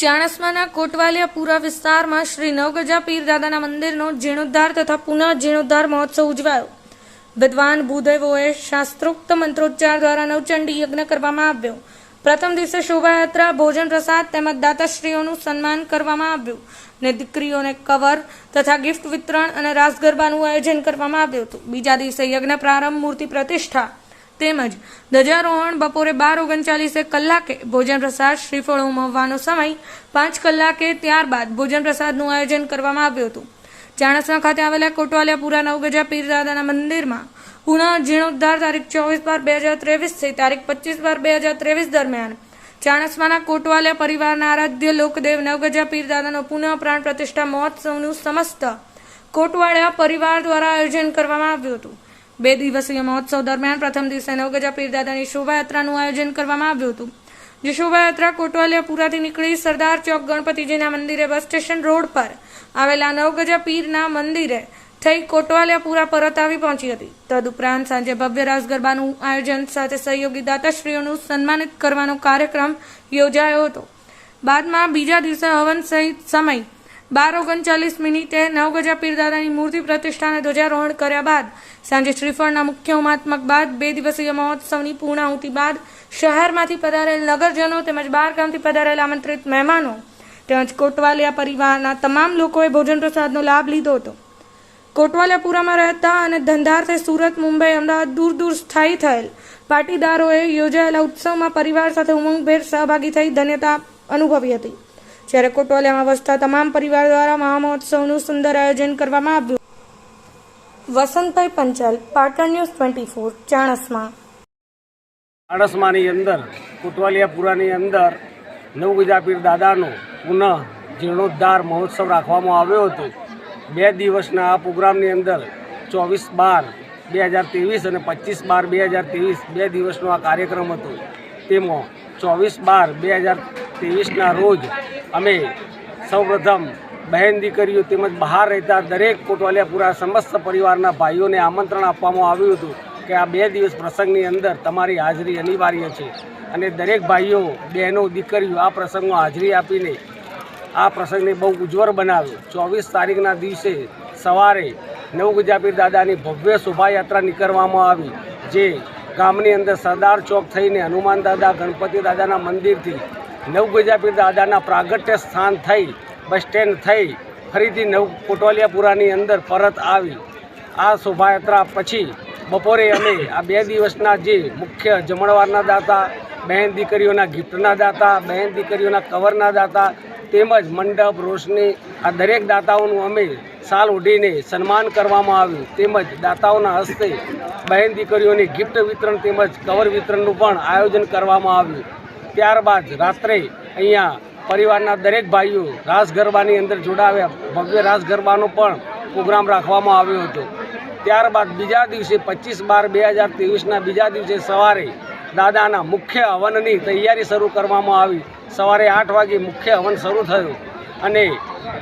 ચાણસ્માના કોટવાલિયાપુરા વિસ્તારમાં શ્રી નવગજા પીર દાદાના મંદિરનો જીર્ણોદ્ધાર તથા પુનઃ જીર્ણોદ્ધાર મહોત્સવ ઉજવાયો. વિદ્વાન ભૂદેવોએ શાસ્ત્રોક્ત મંત્રોચ્ચાર દ્વારા નવચંડી યજ્ઞ કરવામાં આવ્યો. પ્રથમ દિવસે શોભાયાત્રા, ભોજન પ્રસાદ તેમજ દાતાશ્રીઓનું સન્માન કરવામાં આવ્યું ને દીકરીઓને કવર તથા ગિફ્ટ વિતરણ અને રાસ ગરબાનું આયોજન કરવામાં આવ્યું હતું. બીજા દિવસે યજ્ઞ પ્રારંભ મૂર્તિ પ્રતિષ્ઠા તેમજ ધ્વજારોહણ બપોરે બાર ઓગણચાલીસે કલાકે ભોજન પ્રસાદ શ્રીફળ ઉમવવાનો સમય પાંચ કલાકે ત્યારબાદ ભોજન પ્રસાદનું આયોજન કરવામાં આવ્યું હતું. ચાણસ્મા ખાતે આવેલા કોટવાલિયાપુરા નવગજા પીર દાદાના મંદિરમાં પુનઃ જીર્ણોદ્ધાર તારીખ ચોવીસ બાર બે હજાર ત્રેવીસથી તારીખ પચીસ બાર બે હજાર ત્રેવીસ દરમિયાન ચાણસ્માના કોટવાલિયા પરિવારના આરાધ્ય લોકદેવ નવગજા પીર દાદાનો પુનઃ પ્રાણ પ્રતિષ્ઠા મહોત્સવનું સમસ્ત કોટવાળિયા પરિવાર દ્વારા આયોજન કરવામાં આવ્યું હતું. બે દિવસીય મહોત્સવ દરમિયાન પ્રથમ દિવસે નવગજા પીરદાદાની શોભાયાત્રાનું આયોજન કરવામાં આવ્યું હતું, જે શોભાયાત્રા કોટવાલિયાપુરાથી નીકળી સરદાર ચોક ગણપતિજીના મંદિરે બસ સ્ટેશન રોડ પર આવેલા નવગજા પીરના મંદિરે થઈ કોટવાલિયાપુરા પરત આવી પહોંચી હતી. તદુપરાંત સાંજે ભવ્ય રાસ ગરબાનું આયોજન સાથે સહયોગી દાતાશ્રીઓનું સન્માનિત કરવાનો કાર્યક્રમ યોજાયો હતો. બાદમાં બીજા દિવસે હવન સહિત સમય બાર ઓગણચાલીસ મિનિટે નવગજા પીરદાદાની મૂર્તિ પ્રતિષ્ઠાને ધ્વજારોહણ કર્યા બાદ સાંજે શ્રીફળના મુખ્ય હોમાત્મક બાદ, બે દિવસીય મહોત્સવની પૂર્ણાહુતિ બાદ શહેરમાંથી પધારેલ નગરજનો તેમજ ગામથી પધારેલ આમંત્રિત મહેમાનો તેમજ કોટવાલિયા પરિવારના તમામ લોકોએ ભોજન પ્રસાદનો લાભ લીધો હતો. કોટવાલિયાપુરામાં રહેતા અને ધંધાર્થે સુરત, મુંબઈ, અમદાવાદ દૂર દૂર સ્થાયી થયેલ પાટીદારોએ યોજાયેલા ઉત્સવમાં પરિવાર સાથે ઉમંગભેર સહભાગી થઈ ધન્યતા અનુભવી હતી. જ્યારે કોટવાલિયામાં વસતા તમામ પરિવાર દ્વારા મહામહોત્સવનું સુંદર આયોજન કરવામાં આવ્યું. Vasantbhai Panchal, Patan news twenty four, Chanasma. ચાણસમાની અંદર, કોટવાલિયાપુરાની અંદર નવગુજાપીર દાદાનો પુનઃ જીર્ણોદ્ધાર મહોત્સવ રાખવામાં આવ્યો હતો. બે દિવસના આ પ્રોગ્રામની અંદર ચોવીસ બાર બે હજાર ત્રેવીસ અને પચીસ બાર બે હજાર ત્રેવીસ બે દિવસનો આ કાર્યક્રમ હતો. તેમાં ચોવીસ બાર બે હજાર ત્રેવીસના રોજ અમે સૌપ્રથમ બહેન દીકરીઓ તેમજ બહાર રહેતા દરેક કોટવાલિયાપુરા સમસ્ત પરિવારના ભાઈઓને આમંત્રણ આપવામાં આવ્યું હતું કે આ બે દિવસ પ્રસંગની અંદર તમારી હાજરી અનિવાર્ય છે. અને દરેક ભાઈઓ, બહેનો, દીકરીઓ આ પ્રસંગમાં હાજરી આપીને આ પ્રસંગને બહુ ઉજ્જવળ બનાવ્યો ચોવીસ તારીખના દિવસે સવારે નવગજાપીર દાદાની ભવ્ય શોભાયાત્રા નીકળવામાં આવી, જે ગામની અંદર સરદાર ચોક થઈને હનુમાન દાદા, ગણપતિ દાદાના મંદિરથી નવગજાપીર દાદાના પ્રાગટ્ય સ્થાન થઈ, બસ સ્ટેન્ડ થઈ, ફરીથી નવ કોટવાલિયાપુરાની અંદર પરત આવી. આ શોભાયાત્રા પછી બપોરે અમે આ બે દિવસના જે મુખ્ય જમણવારના દાતા, બહેન દીકરીઓના ગિફ્ટના દાતા, બહેન દીકરીઓના કવરના દાતા, તેમજ મંડપ, રોશની, આ દરેક દાતાઓનું અમે સાલ ઓઢીને સન્માન કરવામાં આવ્યું. તેમજ દાતાઓના હસ્તે બહેન દીકરીઓની ગિફ્ટ વિતરણ તેમજ કવર વિતરણનું પણ આયોજન કરવામાં આવ્યું. ત્યારબાદ રાત્રે અહીંયા પરિવારના દરેક ભાઈઓ રાસ ગરબાની અંદર જોડાવ્યા ભવ્ય રાસ ગરબાનો પણ પ્રોગ્રામ રાખવામાં આવ્યો હતો. ત્યારબાદ બીજા દિવસે પચીસ બાર બે હજાર ત્રેવીસના બીજા દિવસે સવારે દાદાના મુખ્ય હવનની તૈયારી શરૂ કરવામાં આવી. સવારે આઠ વાગે મુખ્ય હવન શરૂ થયું અને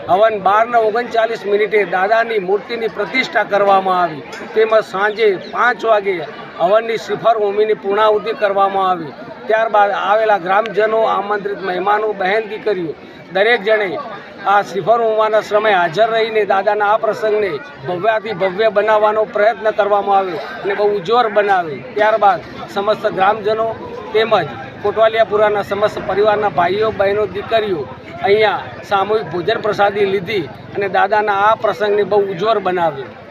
હવન બારને ઓગણચાલીસ મિનિટે દાદાની મૂર્તિની પ્રતિષ્ઠા કરવામાં આવી. તેમજ સાંજે પાંચ વાગે હવનની શિફર ભૂમિની પૂર્ણાહુતિ કરવામાં આવી. ત્યારબાદ આવેલા ગ્રામજનો, આમંત્રિત મહેમાનો બહેન દીકરીઓ દરેક જણે આ શ્રીફળ હોવાના સમયે હાજર રહીને દાદાના આ પ્રસંગને ભવ્યાથી ભવ્ય બનાવવાનો પ્રયત્ન કરવામાં આવ્યો અને બહુ ઉજ્જવળ બનાવી ત્યારબાદ સમસ્ત ગ્રામજનો તેમજ કોટવાલિયાપુરાના સમસ્ત પરિવારના ભાઈઓ, બહેનો, દીકરીઓ અહીંયા સામૂહિક ભોજન પ્રસાદી લીધી અને દાદાના આ પ્રસંગને બહુ ઉજ્જવળ બનાવ્યો.